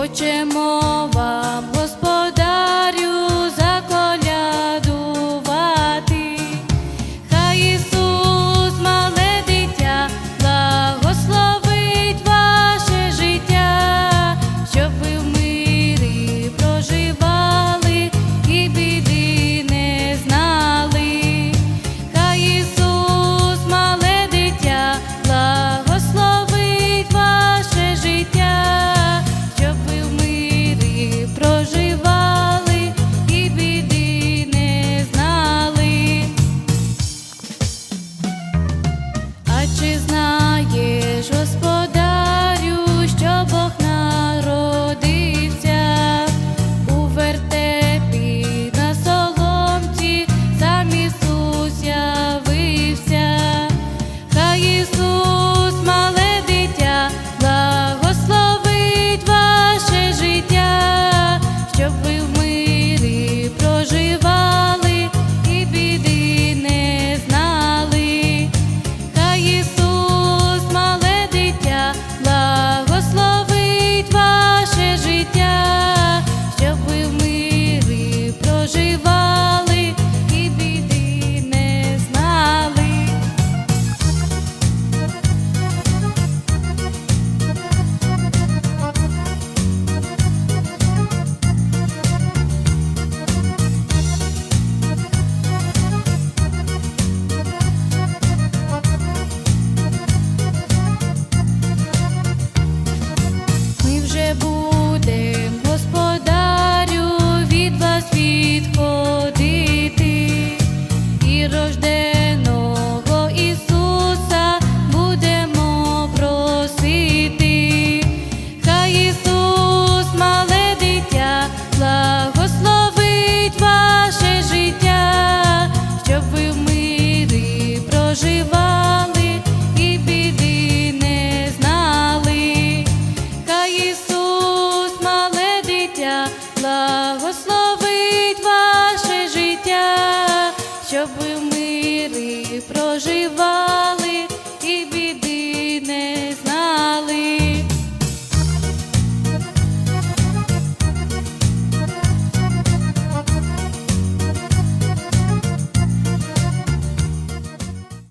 хоче мова. щоб ви Прирожденого Ісуса будемо просити, Хай Ісус, мале благословить ваше життя, щоб ви в проживали і біди не знали, Хай Ісус, мале дитя. щоб ми мири проживали.